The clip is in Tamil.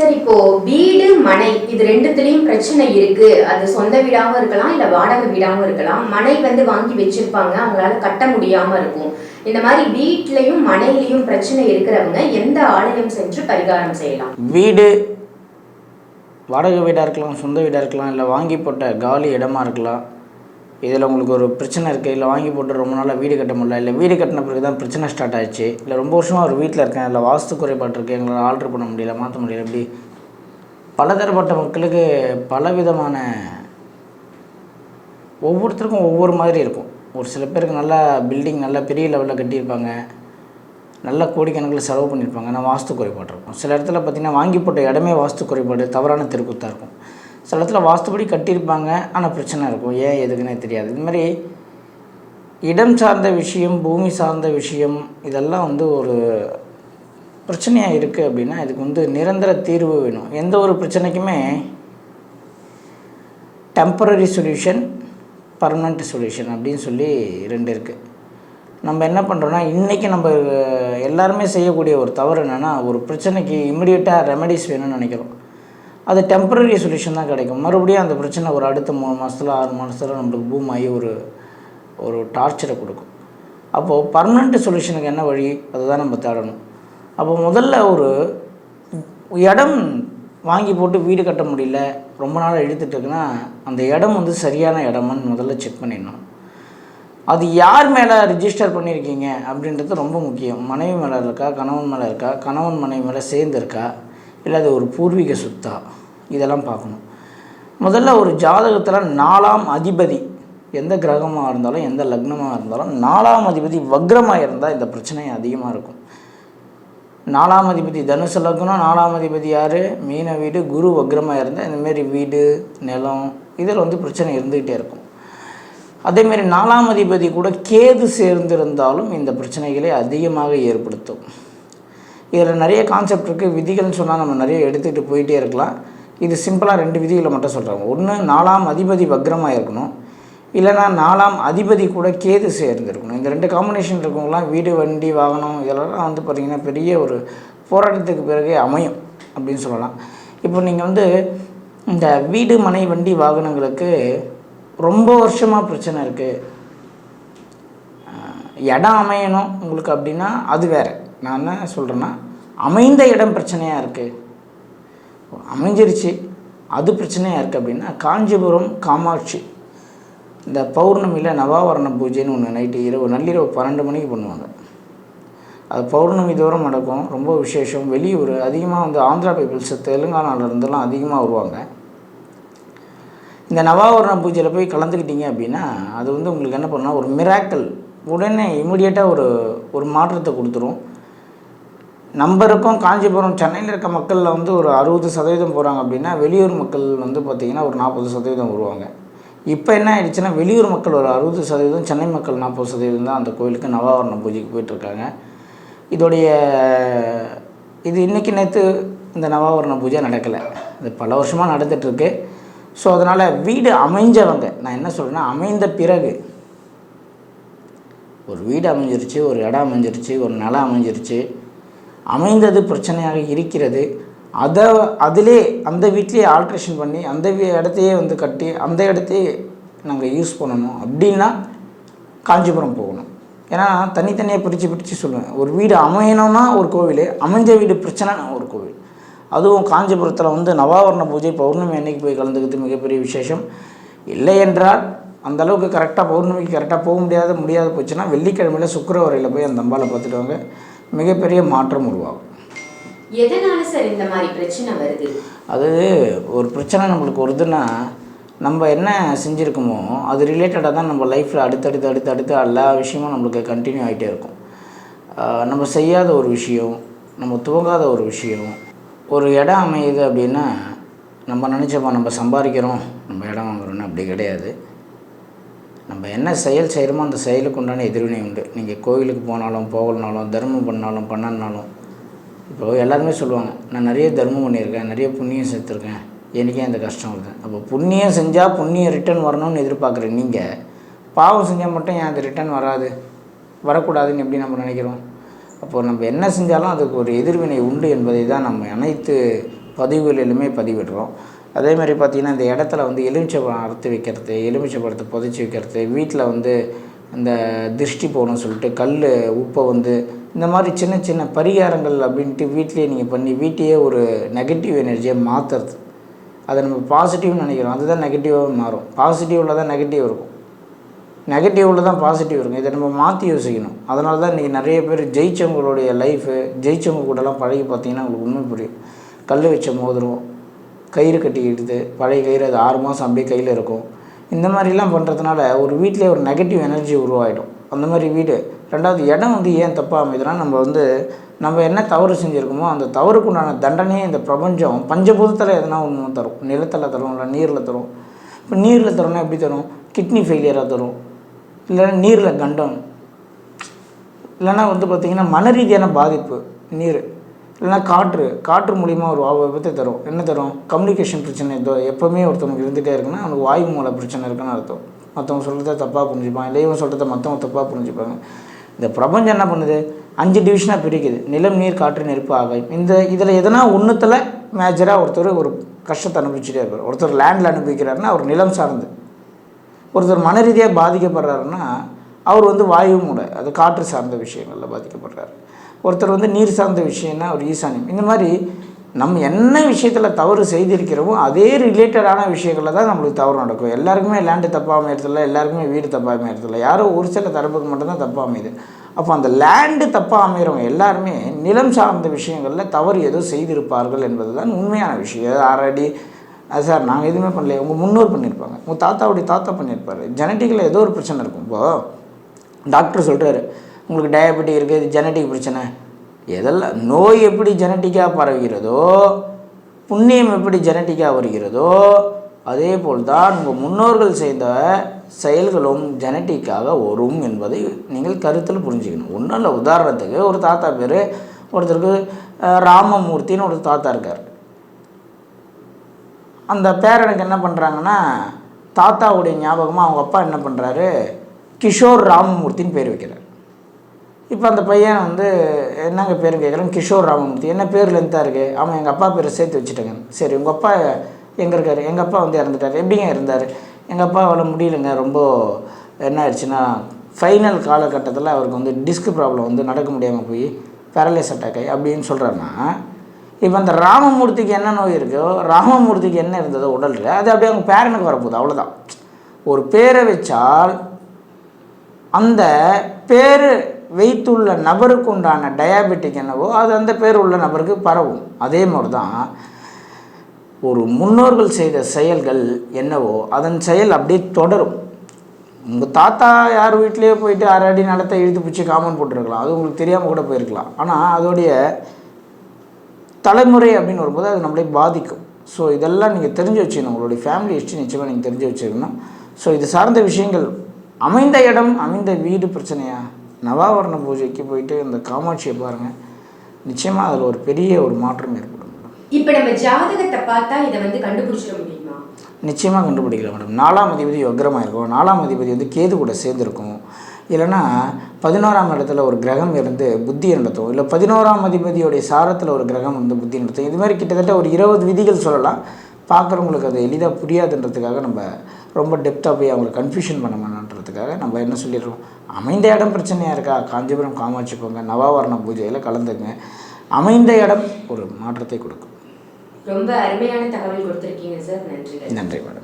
சார் இப்போ வீடு மனை இது ரெண்டுத்துலயும் பிரச்சனை இருக்கு. அது சொந்த வீடாவும் இருக்கலாம் இல்ல வாடகை வீடாவும் இருக்கலாம். மனை வந்து வாங்கி வச்சிருப்பாங்க அவங்களால கட்ட முடியாம இருக்கும். இந்த மாதிரி வீட்லயும் மனையிலயும் பிரச்சனை இருக்கிறவங்க எந்த ஆலயம் சென்று பரிகாரம் செய்யலாம்? வீடு வாடகை வீடாக இருக்கலாம் சொந்த வீடாக இருக்கலாம் இல்லை வாங்கி போட்ட காலி இடமா இருக்கலாம். இதில் உங்களுக்கு ஒரு பிரச்சனை இருக்குது இல்லை வாங்கி போட்டு ரொம்ப நாளாக வீடு கட்ட முடியல இல்லை வீடு கட்டின பிறகு தான் பிரச்சனை ஸ்டார்ட் ஆயிடுச்சு இல்லை ரொம்ப வருஷமாக ஒரு வீட்டில் இருக்கேன் இல்லை வாஸ்து குறைபாடு இருக்குது எங்களால் ஆல்ட்ரு பண்ண முடியல மாற்ற முடியல இப்படி பலதரப்பட்ட மக்களுக்கு பலவிதமான ஒவ்வொருத்தருக்கும் ஒவ்வொரு மாதிரி இருக்கும். ஒரு சில பேருக்கு நல்லா பில்டிங் நல்லா பெரிய லெவலில் கட்டியிருப்பாங்க நல்ல கோடிக்கணக்கில் செலவு பண்ணியிருப்பாங்க ஆனால் வாஸ்து குறைபாடு இருக்கும். சில இடத்துல பார்த்திங்கன்னா வாங்கி போட்ட இடமே வாஸ்து குறைபாடு தவறான தெருக்குத்தாக இருக்கும். சில இடத்துல வாஸ்துபடி கட்டியிருப்பாங்க. ஆனால் பிரச்சனை இருக்கும். ஏன் எதுக்குன்னே தெரியாது. இது மாதிரி இடம் சார்ந்த விஷயம் பூமி சார்ந்த விஷயம் இதெல்லாம் வந்து ஒரு பிரச்சனையாக இருக்குது அப்படின்னா இதுக்கு வந்து நிரந்தர தீர்வு வேணும். எந்த ஒரு பிரச்சனைக்குமே டெம்பரரி சொல்யூஷன் பர்மனண்ட் சொல்யூஷன் அப்படின்னு சொல்லி ரெண்டு இருக்குது நம்ம என்ன பண்ணுறோன்னா இன்றைக்கி நம்ம எல்லாருமே செய்யக்கூடிய ஒரு தவறு என்னென்னா ஒரு பிரச்சனைக்கு இம்மிடியட்டாக ரெமெடிஸ் வேணும்னு நினைக்கிறோம். அது டெம்பரரி சொல்யூஷன் தான் கிடைக்கும். மறுபடியும் அந்த பிரச்சனை ஒரு அடுத்த மூணு மாதத்தில் ஆறு மாதத்தில் நம்மளுக்கு பூம் ஆகி ஒரு ஒரு டார்ச்சரை கொடுக்கும். அப்போது பர்மனெண்ட் சொல்யூஷனுக்கு என்ன வழி? அதை தான் நம்ம தேடணும். அப்போ முதல்ல ஒரு இடம் வாங்கி போட்டு வீடு கட்ட முடியல ரொம்ப நாள் இழுத்துட்டு இருக்குன்னா அந்த இடம் வந்து சரியான இடமான்னு முதல்ல செக் பண்ணிடணும். அது யார் மேலே ரிஜிஸ்டர் பண்ணியிருக்கீங்க அப்படின்றது ரொம்ப முக்கியம். மனைவி மேலே இருக்கா கணவன் மேலே இருக்கா கணவன் மனைவி மேலே சேர்ந்துருக்கா இல்லை அது ஒரு பூர்வீக சொத்தா? இதெல்லாம் பார்க்கணும். முதல்ல ஒரு ஜாதகத்தில் நாலாம் அதிபதி எந்த கிரகமாக இருந்தாலும் எந்த லக்னமாக இருந்தாலும் நாலாம் அதிபதி வக்ரமாக இருந்தால் இந்த பிரச்சனை அதிகமாக இருக்கும். நாலாம் அதிபதி தனுசு லக்னம் நாலாம் அதிபதி யார்? மீன வீடு குரு வக்ரமாக இருந்தால் இந்தமாரி வீடு நிலம் இதில் வந்து பிரச்சனை இருந்துக்கிட்டே இருக்கும். அதேமாரி நாலாம் அதிபதி கூட கேது சேர்ந்திருந்தாலும் இந்த பிரச்சனைகளை அதிகமாக ஏற்படுத்தும். இதில் நிறைய கான்செப்ட் இருக்குது விதிகள்னு சொன்னால் நம்ம நிறைய எடுத்துகிட்டு போயிட்டே இருக்கலாம். இது சிம்பிளாக ரெண்டு விதிகளை மட்டும் சொல்கிறாங்க ஒன்று நாலாம் அதிபதி வக்ரமாக இருக்கணும். இல்லைனா நாலாம் அதிபதி கூட கேது சேர்ந்துருக்கணும். இந்த ரெண்டு காம்பினேஷன் இருக்கவங்களாம் வீடு வண்டி வாகனம் இதெல்லாம் வந்து பார்த்திங்கன்னா பெரிய ஒரு போராட்டத்துக்கு பிறகு அமையும் அப்படின்னு சொல்லலாம். இப்போ நீங்கள் வந்து இந்த வீடு மனை வண்டி வாகனங்களுக்கு ரொம்ப வருஷமாக பிரச்சனை இருக்குது இடம் அமையணும் உங்களுக்கு அப்படின்னா அது வேறு. நான் என்ன சொல்கிறேன்னா அமைந்த இடம் பிரச்சனையாக இருக்குது அமைஞ்சிருச்சு அது பிரச்சனையாக இருக்குது அப்படின்னா காஞ்சிபுரம் காமாட்சி. இந்த பௌர்ணமியில் நவாவரண பூஜைன்னு ஒன்று நைட்டு இரவு நள்ளிரவு பன்னெண்டு மணிக்கு பண்ணுவாங்க. அது பௌர்ணமி தூரம் நடக்கும் ரொம்ப விசேஷம். வெளியூர் அதிகமாக வந்து ஆந்திரா பீப்புள்ஸ் தெலுங்கானாவிலேருந்துலாம் அதிகமாக வருவாங்க. இந்த நவாவரண பூஜையில் போய் கலந்துக்கிட்டீங்க அப்படின்னா அது வந்து உங்களுக்கு என்ன பண்ணால் ஒரு மிராக்கல் உடனே இமிடியேட்டாக ஒரு ஒரு மாற்றத்தை கொடுத்துரும். நம்ம இருக்கோம் காஞ்சிபுரம் சென்னையில் இருக்க மக்களில் வந்து ஒரு அறுபது சதவீதம் போகிறாங்க அப்படின்னா வெளியூர் மக்கள் வந்து பார்த்திங்கன்னா ஒரு நாற்பது சதவீதம் வருவாங்க. இப்போ என்ன ஆயிடுச்சுன்னா வெளியூர் மக்கள் ஒரு அறுபது சதவீதம் சென்னை மக்கள் நாற்பது சதவீதம் தான் அந்த கோயிலுக்கு நவாவரண பூஜைக்கு போயிட்டுருக்காங்க. இதோடைய இது இன்றைக்கி நேற்று இந்த நவாவரண பூஜை நடக்கலை. இது பல வருஷமாக நடந்துகிட்ருக்கு ஸோ அதனால் வீடு அமைஞ்சவங்க நான் என்ன சொல்கிறேன்னா அமைந்த பிறகு ஒரு வீடு அமைஞ்சிருச்சு ஒரு இடம் அமைஞ்சிருச்சு ஒரு நிலம் அமைஞ்சிருச்சு அமைந்தது பிரச்சனையாக இருக்கிறது. அதை அதிலே அந்த வீட்லேயே ஆல்ட்ரேஷன் பண்ணி அந்த இடத்தையே வந்து கட்டி அந்த இடத்தையே நாங்கள் யூஸ் பண்ணணும். அப்படின்னா காஞ்சிபுரம் போகணும். ஏன்னா தனித்தனியாக பிரித்து பிரித்து சொல்லுவேன். ஒரு வீடு அமையணும்னா ஒரு கோவில் அமைஞ்ச வீடு பிரச்சனைனா ஒரு கோவில். அதுவும் காஞ்சிபுரத்தில் வந்து நவாவரண பூஜை பௌர்ணமி அன்னைக்கு போய் கலந்துக்கிறது மிகப்பெரிய விசேஷம். இல்லை என்றால் அந்த அளவுக்கு கரெக்டாக பௌர்ணமிக்கு கரெக்டாக போக முடியாத முடியாத போச்சுன்னா வெள்ளிக்கிழமையில் சுக்கரவரையில் போய் அந்த அம்பாவை பார்த்துட்டு வாங்க. மிகப்பெரிய மாற்றம் உருவாகும். எதனால சார் இந்த மாதிரி பிரச்சனை வருது? அது ஒரு பிரச்சனை நம்மளுக்கு வருதுன்னா நம்ம என்ன செஞ்சுருக்கோமோ அது ரிலேட்டடாக தான் நம்ம லைஃப்பில் அடுத்தடுத்து அடுத்து அடுத்து எல்லா விஷயமும் நம்மளுக்கு கண்டினியூ ஆகிட்டே இருக்கும். நம்ம செய்யாத ஒரு விஷயம் நம்ம துவங்காத ஒரு விஷயம் ஒரு இடம் அமையுது அப்படின்னா நம்ம நினச்சோமா நம்ம சம்பாதிக்கிறோம் நம்ம இடம் வாங்குறோம்னு அப்படி கிடையாது. நம்ம என்ன செயல் செய்கிறோமோ அந்த செயலுக்கு உண்டான எதிர்வினை உண்டு. நீங்கள் கோயிலுக்கு போனாலும் போகலனாலும் தர்மம் பண்ணாலும் பண்ணனாலும் இப்போ எல்லாருமே சொல்லுவாங்க நான் நிறைய தர்மம் பண்ணியிருக்கேன் நிறைய புண்ணியம் சேர்த்துருக்கேன் எனக்கே இந்த கஷ்டம் வருது. அப்போ புண்ணியம் செஞ்சால் புண்ணியம் ரிட்டர்ன் வரணும்னு எதிர்பார்க்குறேன் நீங்கள் பாவம் செஞ்சால் மட்டும் ஏன் அது ரிட்டர்ன் வராது? வரக்கூடாதுன்னு எப்படி நம்ம நினைக்கிறோம்? அப்போது நம்ம என்ன செஞ்சாலும் அதுக்கு ஒரு எதிர்வினை உண்டு என்பதை தான் நம்ம அனைத்து பதிவுகளிலுமே பதிவிடுறோம். அதே மாதிரி பார்த்திங்கன்னா இந்த இடத்துல வந்து எலுமிச்சை பழம் அறுத்து வைக்கிறது எலுமிச்சை பழத்தை புதைச்சி வைக்கிறது வீட்டில் வந்து இந்த திருஷ்டி போகணும்னு சொல்லிட்டு கல் உப்பை வந்து இந்த மாதிரி சின்ன சின்ன பரிகாரங்கள் அப்படின்ட்டு வீட்டிலேயே நீங்கள் பண்ணி வீட்டையே ஒரு நெகட்டிவ் எனர்ஜியை மாற்றுறது அதை நம்ம பாசிட்டிவ்னு நினைக்கிறோம். அதுதான் நெகட்டிவாக மாறும். பாசிட்டிவில் தான் நெகட்டிவ் இருக்கும். நெகட்டிவில் தான் பாசிட்டிவ் இருக்கும். இதை நம்ம மாற்றி யோசிக்கணும். அதனால தான் இன்றைக்கி நிறைய பேர் ஜெயிச்சவங்களுடைய லைஃபு ஜெயிச்சவங்க கூடலாம் பழகி பார்த்தீங்கன்னா உங்களுக்கு உண்மை புரியும். கல் வச்ச மோதிரம் கயிறு கட்டிக்கிடுது பழைய கயிறு அது ஆறு மாதம் அப்படியே கையில் இருக்கும். இந்த மாதிரிலாம் பண்ணுறதுனால ஒரு வீட்டிலே ஒரு நெகட்டிவ் எனர்ஜி உருவாகிடும் அந்த மாதிரி வீடு. ரெண்டாவது இடம் வந்து ஏன் தப்பாக அமைதுன்னா நம்ம வந்து நம்ம என்ன தவறு செஞ்சுருக்கோமோ அந்த தவறுக்கு உண்டான தண்டனையே இந்த பிரபஞ்சம் பஞ்சபூதத்தில் எதனா ஒன்று தரும். நிலத்தில் தரும் இல்லை நீரில் தரும். இப்போ நீரில் தரும்னா எப்படி தரும்? கிட்னி ஃபெயிலியராக தரும். இல்லைன்னா நீரில் கண்டம். இல்லைன்னா வந்து பார்த்திங்கன்னா மன ரீதியான பாதிப்பு. நீர். இல்லைன்னா காற்று காற்று மூலிமா ஒரு விபத்தை தரும். என்ன தரும்? கம்யூனிகேஷன் பிரச்சனை. இதோ எப்போவுமே ஒருத்தவனுக்கு இருந்துகிட்டே இருக்குன்னா அவனுக்கு வாயு மூல பிரச்சனை இருக்குன்னு அர்த்தம். மற்றவங்க சொல்கிறத தப்பாக புரிஞ்சுப்பான் இல்லை இவன் சொல்கிறத மற்றவங்க தப்பாக புரிஞ்சுப்பாங்க. இந்த பிரபஞ்சம் என்ன பண்ணுது? அஞ்சு டிவிஷனாக பிரிக்குது. நிலம் நீர் காற்று நெருப்பு ஆகாயம். இந்த இதில் எதனா ஒன்றுத்தில் மேஜராக ஒருத்தர் ஒரு கஷ்டத்தை அனுபவிச்சுட்டே இருப்பார். ஒருத்தர் லேண்டில் அனுபவிக்கிறாருன்னா அவர் நிலம் சார்ந்து. ஒருத்தர் மன ரீதியாக பாதிக்கப்படுறாருன்னா அவர் வந்து வாயு மூட அது காற்று சார்ந்த விஷயங்களில் பாதிக்கப்படுறாரு. ஒருத்தர் வந்து நீர் சார்ந்த விஷயம்னா ஒரு ஈசானியம் இந்த மாதிரி நம்ம என்ன விஷயத்தில் தவறு செய்திருக்கிறோமோ அதே ரிலேட்டடான விஷயங்களில் தான் நம்மளுக்கு தவறு நடக்கும். எல்லாருக்குமே லேண்டு தப்பாக அமையறதில்ல எல்லாருக்குமே வீடு தப்பாக அமையறதில்ல யாரோ ஒரு சில தரப்புக்கு மட்டும்தான் தப்பாக அமையுது அப்போ அந்த லேண்டு தப்பாக அமைகிறவங்க எல்லாருமே நிலம் சார்ந்த விஷயங்களில் தவறு ஏதோ செய்திருப்பார்கள் என்பது தான் உண்மையான விஷயம். ஆல்ரெடி அது சார் நாங்கள் எதுவுமே பண்ணல உங்கள் முன்னோர் பண்ணியிருப்பாங்க உங்கள் தாத்தாவுடைய தாத்தா பண்ணியிருப்பாரு ஜெனட்டிக்கில் ஏதோ ஒரு பிரச்சனை இருக்கும். இப்போது டாக்டர் சொல்கிறாரு உங்களுக்கு டயபெட்டிக் இருக்குது இது ஜெனட்டிக் பிரச்சனை. எதெல்லாம் நோய் எப்படி ஜெனட்டிக்காக பரவுகிறதோ புண்ணியம் எப்படி ஜெனட்டிக்காக வருகிறதோ அதே போல் தான் உங்கள் முன்னோர்கள் செய்த செயல்களும் ஜெனட்டிக்காக வரும் என்பதை நீங்கள் கருத்தில் புரிஞ்சுக்கணும். ஒன்றும் இல்லை உதாரணத்துக்கு ஒரு தாத்தா பேர் ஒருத்தருக்கு ராமமூர்த்தின்னு ஒரு தாத்தா இருக்கார். அந்த பேரனுக்கு என்ன பண்ணுறாங்கன்னா தாத்தாவுடைய ஞாபகமாக அவங்க அப்பா என்ன பண்ணுறாரு கிஷோர் ராமமூர்த்தின்னு பேர் வைக்கிறார். இப்போ அந்த பையன் வந்து என்னங்க பேர் கேட்குறேன் கிஷோர் ராமமூர்த்தி. என்ன பேர் இருக்குது அவன் எங்கள் அப்பா பேரை சேர்த்து வச்சுட்டேங்க. சரி உங்கள் அப்பா எங்கே இருக்கார்? எங்கள் அப்பா வந்து இறந்துட்டார். எப்படிங்க இருந்தார்? எங்கள் அப்பா அவ்வளோ முடியலைங்க. ரொம்ப என்ன ஆயிடுச்சுன்னா ஃபைனல் காலகட்டத்தில் அவருக்கு வந்து டிஸ்க் ப்ராப்ளம் வந்து நடக்க முடியாமல் போய் பேரலைஸ் அட்டாக் ஆகி அப்படின்னு சொல்கிறாருன்னா இப்போ அந்த ராமமூர்த்திக்கு என்ன நோய் இருக்கோ ராமமூர்த்திக்கு என்ன இருந்ததோ உடலில் அது அப்படியே அவங்க பேரனுக்கு வரப்போகுது. அவ்வளோதான் ஒரு பேரை வச்சால் அந்த பேர் வைத்துள்ள நபருக்கு உண்டான டயாபெட்டிக் என்னவோ அது அந்த பேர் உள்ள நபருக்கு பரவும். அதே மாதிரி தான் ஒரு முன்னோர்கள் செய்த செயல்கள் என்னவோ அதன் செயல் அப்படியே தொடரும். உங்கள் தாத்தா யார் வீட்லேயே போயிட்டு அரடி அடி நிலத்தை இழுத்து பிடிச்சி காமன் போட்டிருக்கலாம். அது உங்களுக்கு தெரியாமல் கூட போயிருக்கலாம். ஆனால் அதோடைய தலைமுறை அப்படின்னு வரும்போது அது நம்மளை பாதிக்கும். ஸோ இதெல்லாம் நீங்கள் தெரிஞ்சு வச்சுக்கணும். உங்களுடைய ஃபேமிலி ஹிஸ்ட்ரி நிச்சயமாக நீங்கள் தெரிஞ்சு வச்சுருக்கணும் ஸோ இது சார்ந்த விஷயங்கள் அமைந்த இடம் அமைந்த வீடு பிரச்சனையா? நவாவரண பூஜைக்கு போயிட்டு இந்த காமாட்சியை பாருங்கள் நிச்சயமாக அதில் ஒரு பெரிய ஒரு மாற்றம் ஏற்படும். இப்ப நம்ம ஜாதகத்தை பார்த்தா இதை வந்து கண்டுபிடிச்சிட முடியுமா? நிச்சயமாக கண்டுபிடிக்கலாம் மேடம். நாலாம் அதிபதி வக்ரமாக இருக்கும் நாலாம் அதிபதி வந்து கேது கூட சேர்ந்துருக்கும். இல்லைன்னா பதினோராம் இடத்துல ஒரு கிரகம் இருந்து புத்தி நடத்தும் இல்லை பதினோராம் அதிபதியோடைய சாரத்தில் ஒரு கிரகம் வந்து புத்தி நடத்தும் இது மாதிரி கிட்டத்தட்ட ஒரு இருபது விதிகள் சொல்லலாம். பார்க்குறவங்களுக்கு அது எளிதாக புரியாதுன்றதுக்காக நம்ம ரொம்ப டெப்த்தாக போய் அவங்களை கன்ஃபியூஷன் பண்ண வேணான்றதுக்காக நம்ம என்ன சொல்லிடுறோம் அமைந்த இடம் பிரச்சனையாக இருக்கா? காஞ்சிபுரம் காமாட்சி போங்க நவாவரண பூஜையில் கலந்துங்க. அமைந்த இடம் ஒரு மாற்றத்தை கொடுக்கும். ரொம்ப அருமையான தகவல் கொடுத்துருக்கீங்க சார் நன்றி நன்றி. மேடம்